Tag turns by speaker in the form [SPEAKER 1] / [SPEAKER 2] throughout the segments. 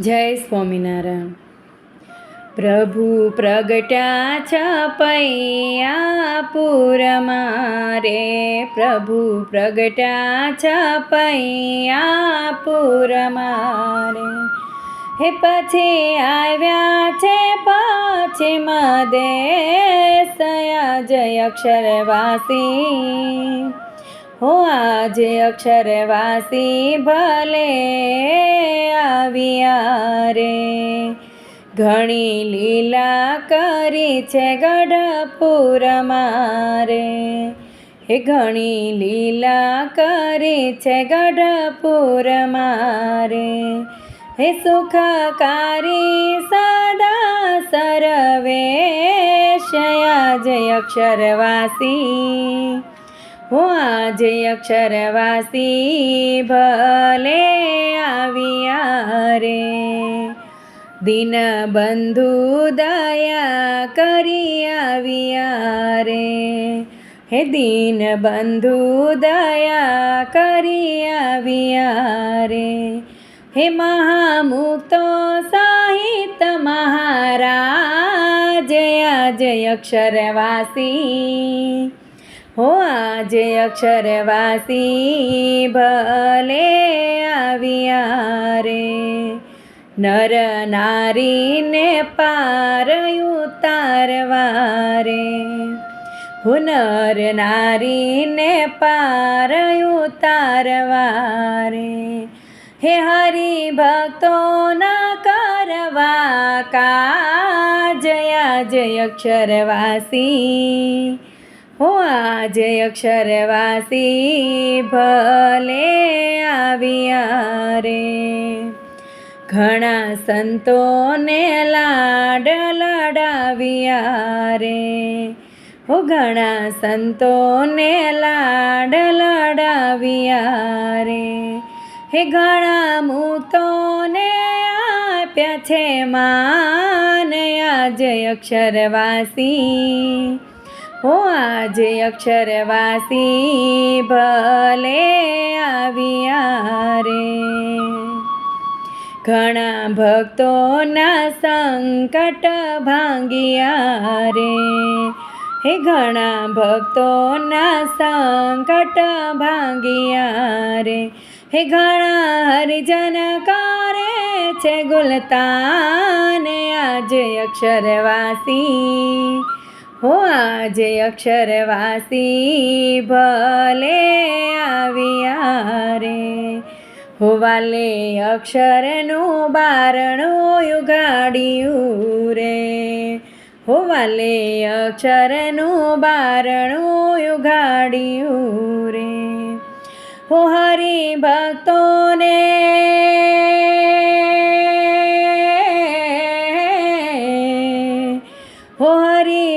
[SPEAKER 1] જય સ્વામિનારાયણ. પ્રભુ પ્રગટ્યા છપૈયા પૂરમાં રે પ્રભુ પ્રગટ્યા છપૈયા પૂરમાં રે હે પછી આવ્યા છે પછી મદેશયા જય અક્ષરવાસી. હો આજે અક્ષરવાસી ભલે આવ્યા રે. ઘણી લીલા કરી છે ગઢપુર મારે હે ઘણી લીલા કરી છે ગઢપુર મારે હે સુખકારી સદા સરવે જય અક્ષરવાસી. હું આજે અક્ષરવાસી ભલે આવ્યા રે. દિન બંધુ દયા કરી આવ્યા રે. હે દિન બંધુ દયા કરી આવ્યા રે. હે મહામુક્તો સાહિત મહારાજ જય અક્ષરવાસી હો આજે અક્ષરવાસી ભલે આવ્યા રે. નર નારીને પાર ઉતારવા રે. હું નર નારીને પાર ઉતારવા રે. હે હરિ ભક્તોના કરવા કાજયા જય અક્ષરવાસી. હો આજે અક્ષરવાસી ભલે આવ્યા રે. ઘણા સંતોને લાડ લડાવ્યા રે. હો, ઘણા સંતોને લાડ લડાવ્યા રે. હે, ઘણા મૂતોને આપ્યા છે માન. આજે અક્ષરવાસી હો આજે અક્ષરવાસી ભલે આવ્યા રે. ઘણા ભક્તોના સંકટ ભાંગ્યા રે. હે ઘણા ભક્તોના સંકટ ભાંગ્યા રે. હે ઘણા હરિજન કરે છે ગુલતાને. આજે અક્ષરવાસી હો આજે અક્ષરવાસી ભલે આવ્યા રે. હોવાલે અક્ષરનું બારણું ઉગાડ્યું રે. હોવાલે અક્ષરનું બારણું ઉગાડ્યું રે. હો હરિ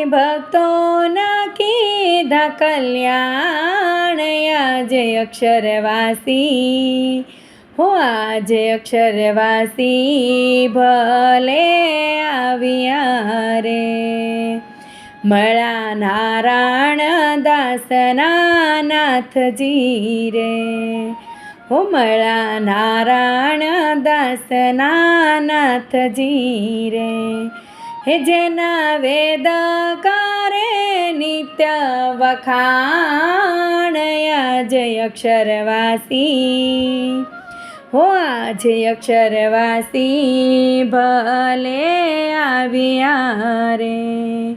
[SPEAKER 1] ભક્તોના કીધા કલ્યાણ આજે અક્ષરવાસી. હો આજે અક્ષરવાસી, ભલે આવ્યા રે મળા નારાયણ દાસના નાથજી રે હો મળા નારાયણ દાસના નાથજી રે હે જેના વેદ નિત્ય વખાણ જય અક્ષરવાસી. હો આજે અક્ષરવાસી ભલે આવ્યા રે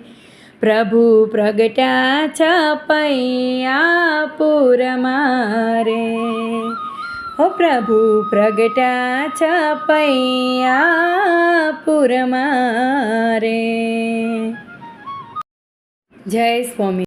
[SPEAKER 1] પ્રભુ પ્રગટ્યા છપૈયા પૂર મારે હો પ્રભુ પ્રગટ્યા છપૈયા પૂર રે જય સ્વામી